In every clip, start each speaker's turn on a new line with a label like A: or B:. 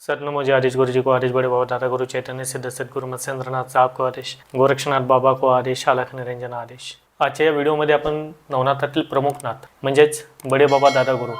A: Sir नमोजी आदेश गुरु जी को आदेश बड़े बाबा दादा गुरु चैतन्य सिद्ध सद्गुरु मत्स्येंद्रनाथ साहब को आदेश गोरक्षनाथ बाबा को आदेश शालक निरंजन आदेश। आजच्या या व्हिडिओमध्ये आपण नवनाथातील प्रमुख नाथ म्हणजेच बडे बाबा दादा गुरु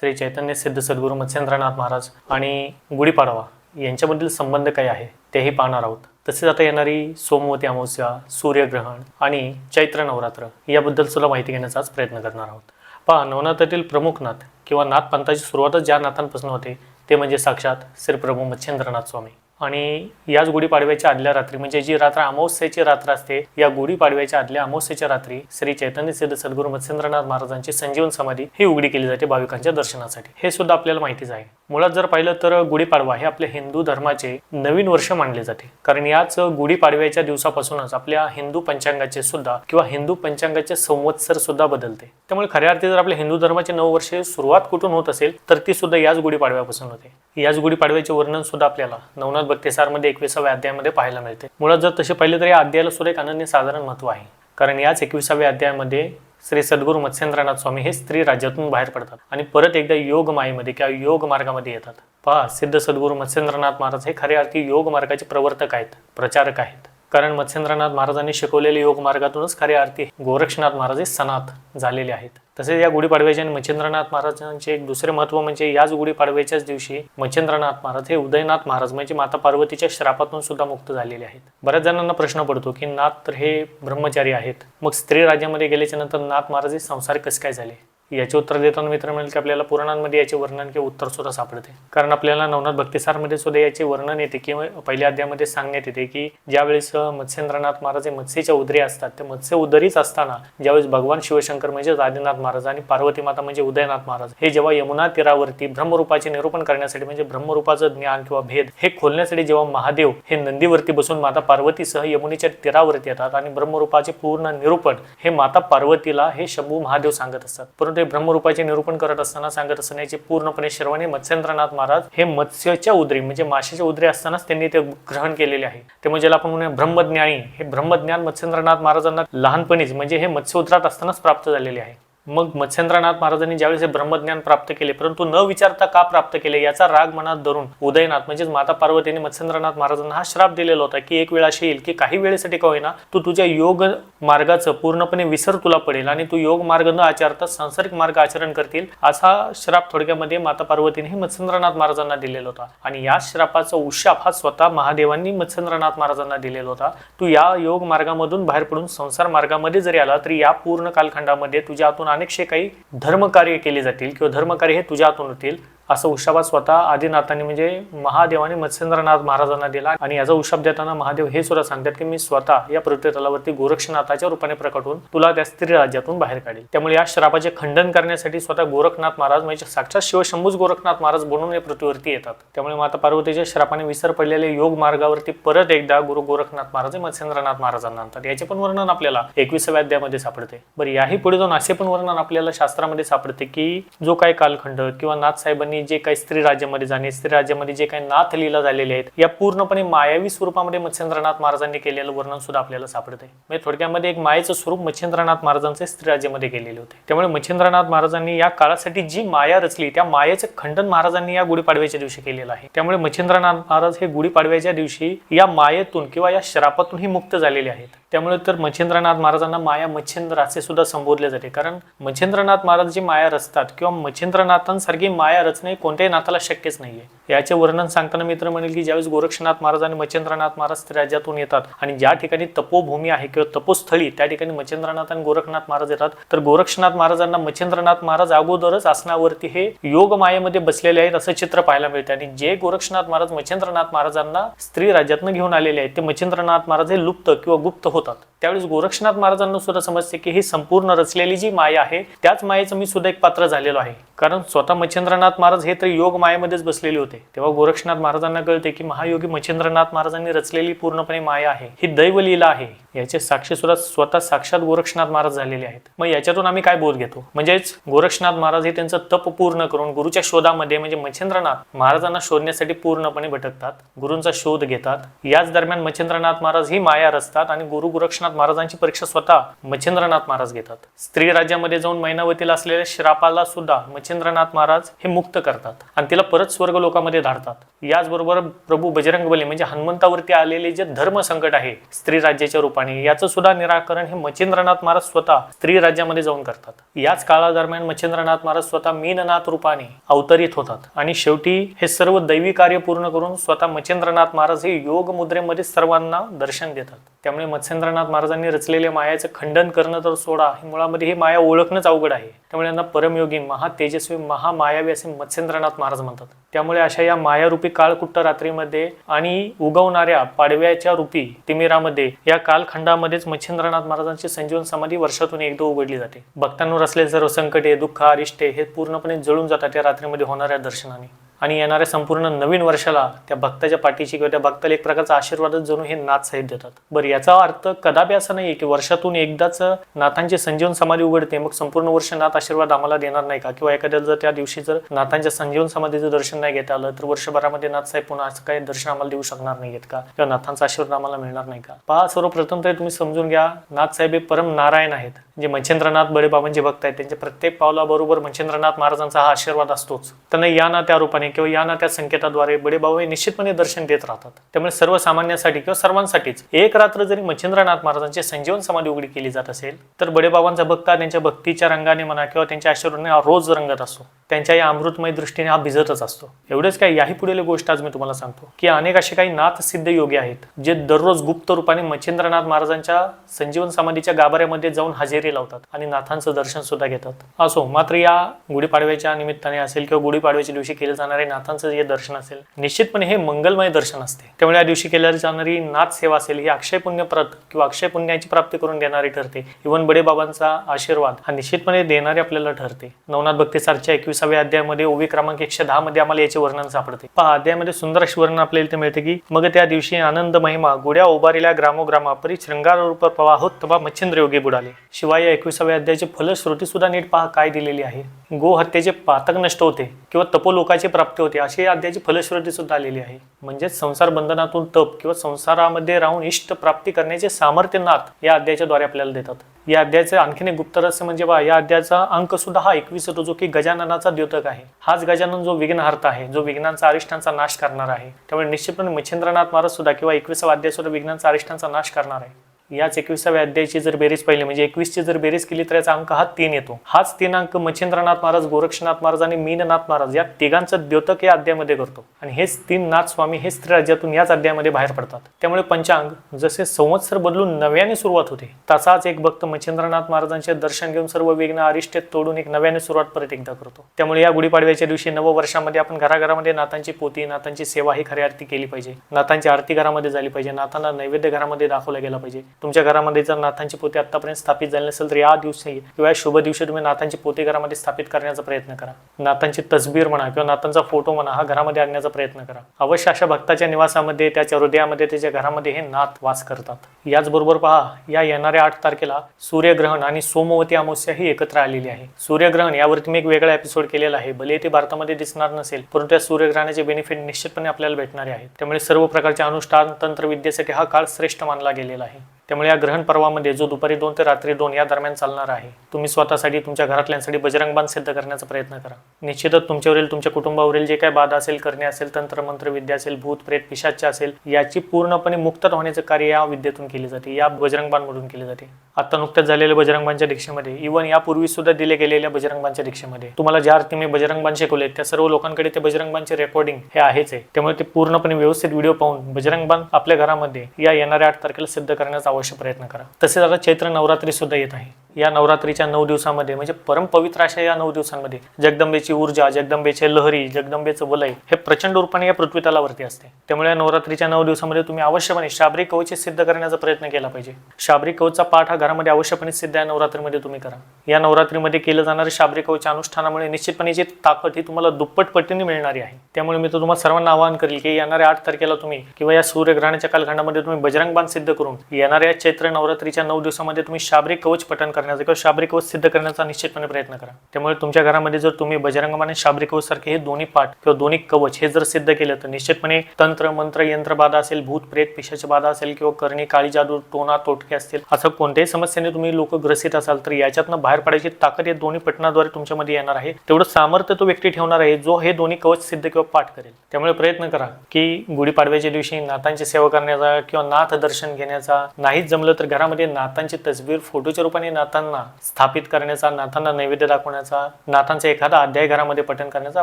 A: श्री चैतन्य सिद्ध सद्गुरू मत्स्येंद्रनाथ महाराज आणि गुढीपाडवा यांच्यामधील संबंध काय आहे तेही पाहणार आहोत. तसेच आता येणारी सोमवती अमावस्या सूर्यग्रहण आणि चैत्र नवरात्र याबद्दल सुद्धा माहिती घेण्याचाच प्रयत्न करणार आहोत. पहा नवनाथातील प्रमुख नाथ किंवा नाथ पंथाची सुरुवातच ज्या नाथांपासून होते ते म्हणजे साक्षात श्रीप्रभू प्रभू स्वामी. आणि याच गुढीपाडव्याच्या आदल्या रात्री म्हणजे जी रात्र अमावस्येची रात्र असते या गुढीपाडव्याच्या आदल्या अमावस्येच्या रात्री श्री चैतन्य सिद्ध सद्गुरू मत्स्येंद्रनाथ महाराजांची संजीवन समाधी ही उघडी केली जाते भाविकांच्या दर्शनासाठी. हे सुद्धा आपल्याला माहितीच आहे. मुळात जर पाहिलं तर गुढीपाडवा हे आपल्या हिंदू धर्माचे नवीन वर्ष मानले जाते. कारण याच गुढीपाडव्याच्या दिवसापासूनच आपल्या हिंदू पंचांगाचे सुद्धा किंवा हिंदू पंचांगाचे संवत्सर सुद्धा बदलते. त्यामुळे खऱ्या अर्थी जर आपल्या हिंदू धर्माचे नऊ वर्षे सुरुवात कुठून होत असेल तर ती सुद्धा याच गुढीपाडव्यापासून होते. याच गुढीपाडव्याचे वर्णन सुद्धा आपल्याला नवनाथ भक्तेसारमध्ये एकविसाव्या अध्यायामध्ये पाहायला मिळते. मुळात जर तसे पाहिले तर या अध्यायाला सुद्धा एक अनन्य साधारण महत्त्व आहे. कारण याच एकविसाव्या अध्यायामध्ये श्री सद्गुरू मत्स्येंद्रनाथ स्वामी हे स्त्री राज्यातून बाहेर पडतात आणि परत एकदा योग मायेमध्ये किंवा योग मार्गामध्ये येतात. पहा सिद्ध सद्गुरू मत्स्येंद्रनाथ महाराज हे खऱ्या अर्थी योग मार्गाचे प्रवर्तक आहेत प्रचारक आहेत. कारण मत्स्येंद्रनाथ महाराजांनी शिकवलेल्या योग मार्गातूनच खऱ्या अर्थी गोरक्षनाथ महाराज हे सनात झालेले आहेत. तसेच या गुढीपाडव्याचे आणि मच्छिंद्रनाथ महाराजांचे एक दुसरे महत्त्व म्हणजे याच गुढीपाडव्याच्याच दिवशी मच्छिंद्रनाथ महाराज हे उदयनाथ महाराज म्हणजे माता पार्वतीच्या श्रापातून सुद्धा मुक्त झालेले आहेत. बऱ्याच जणांना प्रश्न पडतो की नाथ तर हे ब्रह्मचारी आहेत. मग स्त्री राज्यामध्ये गेल्याच्यानंतर नाथ महाराज हे संसार कसे काय झाले? याचे उत्तर देताना मित्र म्हणेल की आपल्याला पुराणांमध्ये याचे वर्णन किंवा उत्तर सुद्धा सापडते. कारण आपल्याला नवनाथ भक्तिसारमध्ये सुद्धा याचे वर्णन येते किंवा पहिल्या अध्यायामध्ये सांगण्यात येते की ज्यावेळेस मत्स्येंद्रनाथ महाराज हे मत्स्येच्या उदरी असतात ते मत्स्य उदरीच असताना ज्यावेळेस भगवान शिवशंकर म्हणजे आदिनाथ महाराज आणि पार्वती माता म्हणजे उदयनाथ महाराज हे जेव्हा यमुना तीरावरती ब्रह्मरूपाचे निरूपण करण्यासाठी म्हणजे ब्रह्मरूपाचं ज्ञान किंवा भेद हे खोलण्यासाठी जेव्हा महादेव हे नंदीवरती बसून माता पार्वतीसह यमुनेच्या तीरावरती येतात आणि ब्रह्मरूपाचे पूर्ण निरूपण हे माता पार्वतीला हे शंभू महादेव सांगत असतात. परंतु हे ब्रह्मरूपाचे निरूपण करत असताना सांगत असताना याचे पूर्णपणे श्रवणे मत्स्येंद्रनाथ महाराज हे मत्स्याच्या उदरी म्हणजे माशाच्या उदरी असतानाच त्यांनी ते ग्रहण केलेले आहे. त्यामुळे म्हणजे ज्याला आपण म्हणूया ब्रह्मज्ञानी. हे ब्रह्मज्ञान मत्स्येंद्रनाथ महाराजांना लहानपणीच म्हणजे हे मत्स्य उदरात असतानाच प्राप्त झालेले आहे. मग मत्स्येंद्रनाथ महाराजांनी ज्यावेळेस हे ब्रह्मज्ञान प्राप्त केले परंतु न विचारता का प्राप्त केले याचा राग मनात धरून उदयनाथ म्हणजेच माता पार्वतीने मत्स्येंद्रनाथ महाराजांना हा श्राप दिलेला होता की एक वेळ अशी येईल की काही वेळेसाठी का होईना तू तुझ्या योग मार्गाचं पूर्णपणे विसर तुला पडेल आणि तू योग मार्ग न आचारता सांसारिक मार्ग आचरण करतील असा श्राप थोडक्यामध्ये माता पार्वतीने हे मत्स्येंद्रनाथ महाराजांना दिलेला होता. आणि या श्रापाचा उशाप हा स्वतः महादेवांनी मत्स्येंद्रनाथ महाराजांना दिलेला होता. तू या योग मार्गामधून बाहेर पडून संसार मार्गामध्ये जरी आला तरी या पूर्ण कालखंडामध्ये तुझ्या हातून अनेकशे काही धर्मकार्य केले जातील किंवा धर्मकार्य हे तुझ्या हातून होतील असं उशाबा स्वतः आदिनाथांनी म्हणजे महादेवाने मत्स्येंद्रनाथ महाराजांना दिला आणि याचा उशाप देताना महादेव हे सुद्धा सांगतात की मी स्वतः या पृथ्वीतलावरती गोरक्षनाथाच्या रूपाने प्रकट होऊन तुला त्या स्त्री राज्यातून बाहेर काढेल त्यामुळे या श्रापाचे खंडन करण्यासाठी स्वतः गोरखनाथ महाराज म्हणजे साक्षात शिवशंभूच गोरखनाथ महाराज बनून या पृथ्वीवरती येतात. त्यामुळे माता पार्वतीच्या श्रापाने विसर पडलेल्या योग मार्गावरती परत एकदा गुरु गोरखनाथ महाराज हे मत्स्येंद्रनाथ महाराजांना आणतात. याचे पण वर्णन आपल्याला एकविसाव्या अध्यायामध्ये सापडते. बरं याही पुढे जाऊन असे पण वर्णन आपल्याला शास्त्रामध्ये सापडते की जो काही कालखंड किंवा नाथ साहेबांनी जे काही स्त्री राज्यामध्ये जाणे स्त्री राज्यामध्ये जे काही नाथ लीला झालेले आहेत या पूर्णपणे मायावी स्वरूपामध्ये मच्छेंद्रनाथ महाराजांनी केलेलं वर्णन सुद्धा आपल्याला सापडते म्हणजे थोडक्यामध्ये एक मायेचं स्वरूप मच्छिंद्रनाथ महाराजांचे स्त्री राज्यामध्ये केलेले होते. त्यामुळे मच्छिंद्रनाथ महाराजांनी या काळासाठी जी माया रचली त्या मायेचं खंडन महाराजांनी या गुढीपाडव्याच्या दिवशी केलेलं आहे. त्यामुळे मच्छेंद्रनाथ महाराज हे गुढीपाडव्याच्या दिवशी या मायेतून किंवा या श्रापातूनही मुक्त झालेले आहेत. त्यामुळे तर मच्छेंद्रनाथ महाराजांना माया मच्छेंद्र असे सुद्धा संबोधले जाते. कारण मच्छिंद्रनाथ महाराज जी माया रचतात किंवा मच्छेंद्रनाथांसारखी माया रचणे नाही कोणत्याही नाथाला शक्यच नाहीये. याचे वर्णन सांगताना मित्र म्हणेल की ज्यावेळेस गोरक्षनाथ महाराज आणि मच्छेंद्रनाथ महाराज राज्यातून येतात आणि ज्या ठिकाणी तपोभूमी आहे किंवा तपोस्थळी त्या ठिकाणी मच्छेंद्रनाथ आणि गोरखनाथ महाराज येतात तर गोरक्षनाथ महाराजांना मच्छेंद्रनाथ महाराज अगोदरच आसनावरती हे योग मायेमध्ये बसलेले आहेत असं चित्र पाहायला मिळते. आणि जे गोरक्षनाथ महाराज मच्छेंद्रनाथ महाराजांना स्त्री राज्यातनं घेऊन आलेले आहेत ते मच्छिंद्रनाथ महाराज हे लुप्त किंवा गुप्त होतात. त्यावेळेस गोरक्षनाथ महाराजांना सुद्धा समजते की ही संपूर्ण रचलेली जी माया आहे त्याच मायेचं मी सुद्धा एक पात्र झालेलो आहे. कारण स्वतः मच्छिंद्रनाथ महाराज हे तर योग मायेमध्येच बसलेले होते. तेव्हा गोरक्षनाथ महाराजांना कळते की महायोगी मच्छिंद्रनाथ महाराजांनी रचलेली पूर्णपणे माया आहे. ही दैवलीला आहे. याचे साक्षी सुद्धा स्वतः साक्षात गोरक्षनाथ महाराज झालेले आहेत. मग याच्यातून आम्ही काय बोध घेतो? म्हणजेच गोरक्षनाथ महाराज हे त्यांचं तप पूर्ण करून गुरुच्या शोधामध्ये म्हणजे मच्छिंद्रनाथ महाराजांना शोधण्यासाठी पूर्णपणे भटकतात गुरूंचा शोध घेतात. याच दरम्यान मच्छिंद्रनाथ महाराज ही माया रचतात आणि गुरु गोरक्षनाथ गोरक्षनाथ महाराजांची परीक्षा स्वतः मच्छिंद्रनाथ महाराज घेतात. स्त्री राज्यामध्ये जाऊन मैनावतीला असलेल्या श्रापाला सुद्धा मच्छिंद्रनाथ महाराज हे मुक्त करतात आणि तिला परत स्वर्ग लोकामध्ये धाडतात. याचबरोबर प्रभू बजरंगबली म्हणजे हनुमंतावरती आलेले जे धर्म संकट आहे स्त्री राज्याच्या रूपाने याचं सुद्धा निराकरण हे मच्छिंद्रनाथ महाराज स्वतः स्त्री राज्यामध्ये जाऊन करतात. याच काळादरम्यान मच्छिंद्रनाथ महाराज स्वतः मीननाथ रूपाने अवतरित होतात आणि शेवटी हे सर्व दैवी कार्य पूर्ण करून स्वतः मच्छिंद्रनाथ महाराज हे योग मुद्रेमध्ये सर्वांना दर्शन देतात. त्यामुळे मच्छिंद्रनाथ महाराजांनी रचलेल्या मायाचं खंडन करणं तर सोडा. हे मुळामध्ये ही माया ओळखणंच अवघड आहे. त्यामुळे यांना परमयोगी महा तेजस्वी महामायावी असे मत्स्येंद्रनाथ महाराज म्हणतात. त्यामुळे अशा या मायारूपी काळकुट्ट रात्रीमध्ये आणि उगवणाऱ्या पाडव्याच्या रूपी तिमिरामध्ये या कालखंडामध्येच मच्छिंद्रनाथ महाराजांची संजीवन समाधी वर्षातून एकदा उघडली जाते. भक्तांवर असलेले सर्व संकटे दुःख अरिष्टे हे पूर्णपणे जळून जातात या रात्रीमध्ये होणाऱ्या दर्शनाने. आणि येणाऱ्या संपूर्ण नवीन वर्षाला त्या भक्ताच्या पाठीशी किंवा त्या भक्ताला एक प्रकारचा आशीर्वादच जणू हे नाथ साहेब देतात. बरं याचा अर्थ कदापि असा नाही की वर्षातून एकदाच नाथांची संजीवन समाधी उघडते मग संपूर्ण वर्ष नाथ आशीर्वाद आम्हाला देणार नाही का? किंवा एखाद्या जर त्या दिवशी जर नाथांच्या संजीवन समाधीचं दर्शन नाही घेता आलं तर वर्षभरामध्ये नाथ साहेब पुन्हा असं काही दर्शन आम्हाला देऊ शकणार नाहीत का? किंवा नाथांचा आशीर्वाद आम्हाला मिळणार नाही का? पहा सर्वप्रथम तरी तुम्ही समजून घ्या नाथ साहेब हे परम नारायण आहेत. जे मच्छिंद्रनाथ बडेबाबांचे भक्त आहेत त्यांच्या प्रत्येक पावलाबरोबर मच्छेंद्रनाथ महाराजांचा हा आशीर्वाद असतोच. त्यांना या ना त्या रूपाने किंवा या ना त्या संकेताद्वारे बडेबाबा हे निश्चितपणे दर्शन देत राहतात. त्यामुळे सर्वसामान्यांसाठी किंवा सर्वांसाठीच एक रात्र जरी मच्छेंद्रनाथ महाराजांची संजीवन समाधी उघडी केली जात असेल तर बडेबाबांचा भक्त त्यांच्या भक्तीच्या रंगाने म्हणा किंवा त्यांच्या आशीर्वादाने हा रोज रंगत असतो. त्यांच्या या अमृतमय दृष्टीने हा भिजतच असतो. एवढंच काय याही पुढील गोष्ट आज मी तुम्हाला सांगतो की अनेक असे काही नाथ सिद्ध योगी आहेत जे दररोज गुप्त रूपाने मच्छिंद्रनाथ महाराजांच्या संजीवन समाधीच्या गाभाऱ्यामध्ये जाऊन हजेरी लावतात आणि नाथांचं दर्शन सुद्धा घेतात. असो मात्र या गुढीपाडव्याच्या निमित्ताने असेल किंवा गुढीपाडव्याच्या दिवशी केले जाणारे नाथांचं जे दर्शन असेल निश्चितपणे हे मंगलमय दर्शन असते. त्यामुळे या दिवशी केल्या जाणारी नाथ सेवा असेल ही अक्षय पुण्यप्रत किंवा अक्षय पुण्याची प्राप्ती करून देणारी ठरते. इवन बडे बाबांचा आशीर्वाद हा निश्चितपणे देणारे आपल्याला ठरते. नवनाथ भक्तीसारच्या एकविसाव्या अध्यायामध्ये ओवी क्रमांक एकशे दहा मध्ये आम्हाला याचे वर्णन सापडते. पहा अध्यायामध्ये सुंदर अशी वर्णन आपल्याला इथे मिळते की मग त्या दिवशी आनंद महिमा गुड्या उभारिल्या ग्रामोग्रामा परी शृंगार रूप प्रवाहोत्तमा मच्छिंद्र योगी बुडाले. शिवाय या एकविसाव्या अध्यायाची फलश्रुती सुद्धा नीट पहा काय दिलेली आहे. गो हत्येचे पातक नष्ट होते किंवा तपोलोकाची प्राप्ती होते अशी या अध्यायाची फलश्रुती सुद्धा आलेली आहे. म्हणजेच संसार बंधनातून तप किंवा संसारामध्ये राहून इष्ट प्राप्ती करण्याचे सामर्थ्य नाथ या अध्यायाच्या द्वारे आपल्याला देतात. या अध्यायाचे आणखीन एक गुप्त रहस्य म्हणजे बा या अध्यायाचा अंक सुद्धा हा एकवीस होतो जो की गजाननाचा द्योतक आहे. हाच गजानन जो विघ्नहर्ता आहे जो विघ्नांचा अरिष्टांचा नाश करणार आहे. त्यामुळे निश्चितपणे मच्छिंद्रनाथ महाराज सुद्धा किंवा एकविसावा अध्याय सुद्धा विघ्नांचा अरिष्टांचा नाश करणार आहे. याच एकविसाव्या अध्यायाची जर बेरीज पाहिली म्हणजे एकवीसची जर बेरीज केली तर याचा अंक हा तीन येतो. हाच तीन अंक मच्छिंद्रनाथ महाराज गोरक्षनाथ महाराज आणि मीननाथ महाराज या तिघांचं द्योतक या अध्यायामध्ये करतो. आणि हेच तीन नाथ स्वामी हे स्त्री राज्यातून याच अध्यायामध्ये बाहेर पडतात. त्यामुळे पंचांग जसे संवत्सर बदलून नव्याने सुरुवात होते तसाच एक भक्त मच्छिंद्रनाथ महाराजांचे दर्शन घेऊन सर्व विघ्न अरिष्टे तोडून एक नव्याने सुरुवात परत एकदा करतो. त्यामुळे या गुढीपाडव्याच्या दिवशी नववर्षामध्ये आपण घराघरामध्ये नाथांची पोती नाथांची सेवा ही खरी आरती केली पाहिजे. नाथांची आरती घरामध्ये झाली पाहिजे. नाथांना नैवेद्य घरामध्ये दाखवला गेला पाहिजे. तुमच्या घरामध्ये जर नाथांची पोते आतापर्यंत स्थापित झाली नसेल तर या दिवशी किंवा या शुभ दिवशी तुम्ही नाथांची पोते घरामध्ये स्थापित करण्याचा प्रयत्न करा. नाथांची तसबीर म्हणा किंवा नाथांचा फोटो म्हणा हा घरामध्ये आणण्याचा प्रयत्न करा. अवश्य अशा भक्ताच्या निवासामध्ये त्याच्या हृदयामध्ये त्याच्या घरामध्ये हे नाथ वास करतात. याचबरोबर पहा या येणाऱ्या आठ तारखेला सूर्यग्रहण आणि सोमवती अमावस्या ही एकत्र आलेली आहे. सूर्यग्रहण यावरती मी एक वेगळा एपिसोड केलेला आहे. भले ते भारतामध्ये दिसणार नसेल परंतु या सूर्यग्रहणाचे बेनिफिट निश्चितपणे आपल्याला भेटणारे आहेत त्यामुळे सर्व प्रकारच्या अनुष्ठान तंत्र विद्येसाठी हा काळ श्रेष्ठ मानला गेलेला आहे. त्यामुळे या ग्रहण पर्वामध्ये जो दुपारी दोन ते रात्री दोन या दरम्यान चालणार आहे तुम्ही स्वतःसाठी तुमच्या घरातल्यांसाठी बजरंगबाण सिद्ध करण्याचा प्रयत्न करा. निश्चितच तुमच्यावरील तुमच्या कुटुंबावरील जे काय बाधा असेल करणे असेल तंत्र मंत्र विद्या असेल भूत प्रेत पिशाच्य असेल याची पूर्णपणे मुक्त होण्याचं कार्य या विद्येतून केले जाते या बजरंगबाणमधून केले जाते. आता नुकत्याच झालेल्या बजरंगबाणच्या दीक्षेमध्ये इव्हन यापूर्वी सुद्धा दिले गेलेल्या बजरंगबाणच्या दीक्षेमध्ये तुम्हाला ज्या अर्थी मी बजरंगबाण शिकवले त्या सर्व लोकांकडे ते बजरंगबाणचे रेकॉर्डिंग हे आहेच आहे. त्यामुळे ते पूर्णपणे व्यवस्थित व्हिडिओ पाहून बजरंगबाण आपल्या घरामध्ये या येणाऱ्या आठ तारखेला सिद्ध करण्याचा अवश्य प्रयत्न करा. तसेच आता चैत्र नवरात्री सुद्धा येत आहे. या नवरात्रीच्या नऊ दिवसामध्ये म्हणजे परमपवित्र अशा या नऊ दिवसांमध्ये जगदंबेची ऊर्जा जगदंबेचे लहरी जगदंबेचं वलय हे प्रचंड रूपाने या पृथ्वीतलावरती असते. त्यामुळे या नवरात्रीच्या नऊ दिवसामध्ये तुम्ही अवश्यपणे शाबरी कवच हे सिद्ध करण्याचा प्रयत्न केला पाहिजे. शाबरी कवचचा पाठ हा घरामध्ये अवश्यपणे सिद्ध या नवरात्रीमध्ये तुम्ही करा. या नवरात्रीमध्ये केलं जाणारे शाबरी कवच अनुष्ठानामुळे निश्चितपणे जी ताकद ही तुम्हाला दुप्पट पटीने मिळणारी आहे. त्यामुळे मी तर तुम्हाला सर्वांना आवाहन करेल की येणाऱ्या आठ तारखेला तुम्ही किंवा या सूर्यग्रहणाच्या कालखंडामध्ये तुम्ही बजरंगबाण सिद्ध करून येणाऱ्या चैत्र नवरात्रीच्या नऊ दिवसामध्ये तुम्ही शाबरी कवच पठण करा. करण्याचा किंवा शाब्रिक वस सिद्ध करण्याचा निश्चितपणे प्रयत्न करा. त्यामुळे तुमच्या घरामध्ये जर तुम्ही बजरंगम आणि शाब्रिक वस सारखे हे दोन्ही पाठ किंवा दोन्ही कवच हे जर सिद्ध केलं तर निश्चितपणे तंत्र मंत्र यंत्र बाधा असेल भूत प्रेत पिशाची बाधा असेल किंवा करणी काळी जादू टोना तोटके असतील असं कोणत्याही समस्येने तुम्ही लोक ग्रसित असाल तर याच्यातनं बाहेर पडायची ताकद या दोन्ही पटनाद्वारे तुमच्यामध्ये येणार आहे. तेवढं सामर्थ्य तो व्यक्ती ठेवणार आहे जो हे दोन्ही कवच सिद्ध किंवा पाठ करेल. त्यामुळे प्रयत्न करा की गुढीपाडव्याच्या दिवशी नातांची सेवा करण्याचा किंवा नाथ दर्शन घेण्याचा. नाहीच जमलं तर घरामध्ये नातांची तस्वीर फोटोच्या रूपाने नाथांना स्थापित करण्याचा नाथांना नैवेद्य दाखवण्याचा नाथांचा एखादा अध्याय घरामध्ये पठण करण्याचा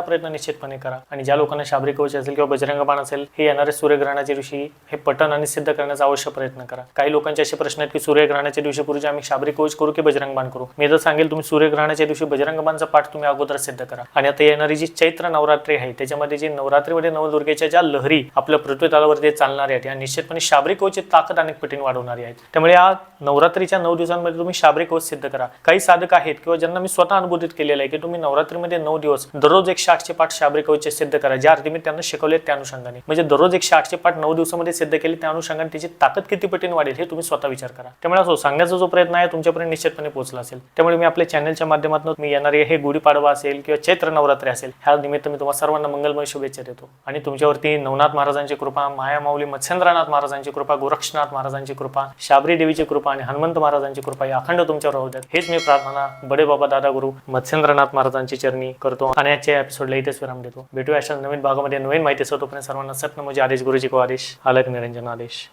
A: प्रयत्न निश्चितपणे करा. आणि ज्या लोकांना शाबरी कवच असेल किंवा बजरंग बाण असेल हे येणारे सूर्यग्रहणाच्या दिवशी हे पठण आणि सिद्ध करण्याचा अवश्य प्रयत्न करा. काही लोकांचे असे प्रश्न आहेत की सूर्यग्रहणाच्या दिवशी पूर्वी आम्ही शाबरी कवच करू की बजरंग बाण करू? मी जर सांगेल तुम्ही सूर्यग्रहणाच्या दिवशी बजरंग बाणचा पाठ तुम्ही अगोदर सिद्ध करा. आणि आता येणारी जी चैत्र नवरात्री आहे त्याच्यामध्ये जी नवरात्रीमध्ये नवदुर्गेच्या ज्या लहरी आपल्या पृथ्वी तलावरती चालणाऱ्या आहेत या निश्चितपणे शाबरी कवचची ताकद अनेक पटीने वाढवणारी आहेत. त्यामुळे या नवरात्रीच्या नऊ दिवसांमध्ये तुम्ही शाबरी दिवस सिद्ध करा. काही साधक आहेत किंवा ज्यांना मी स्वतः अनुभूतीत केलेलं आहे की तुम्ही नवरात्रीमध्ये नऊ दिवस दररोज एकशे आठशे पाठ शाबरी कवचे सिद्ध करा ज्या अर्थी मी त्यांना शिकवले त्या अनुषंगाने. म्हणजे दररोज एकशे आठशे पाठ नऊ दिवसामध्ये सिद्ध केले त्या अनुषंगाने त्याची ताकद किती पटीने वाढेल हे तुम्ही स्वतः विचार करा. त्यामुळे असो सांगण्याचा जो प्रयत्न आहे तुमच्यापर्यंत निश्चितपणे पोहोचला असेल. त्यामुळे मी आपल्या चॅनलच्या माध्यमातून मी येणारे हे गुढीपाडवा असेल किंवा चैत्र नवरात्री असेल ह्या निमित्त मी तुम्हाला सर्वांना मंगलमय शुभेच्छा देतो. आणि तुमच्यावरती नवनाथ महाराजांची कृपा मायामाऊली मत्स्येंद्रनाथ महाराजांची कृपा गोरक्षनाथ महाराजांची कृपा शाबरी देवीची कृपा आणि हनुमंत महाराजांची कृपा या अखंड तुमच्या तुमच्यावर राहू द्यात हेच मी प्रार्थना बडे बाबा दादा गुरु मत्स्येंद्रनाथ महाराजांची चरणी करतो आणि आजच्या एपिसोडला इथेच विराम देतो. भेटूया अशा नवीन भागामध्ये नवीन माहिती तोपर्यंत सर्वांना सत्न म्हणजे आदेश गुरुजी को आदेश. आलक निरंजन आदेश.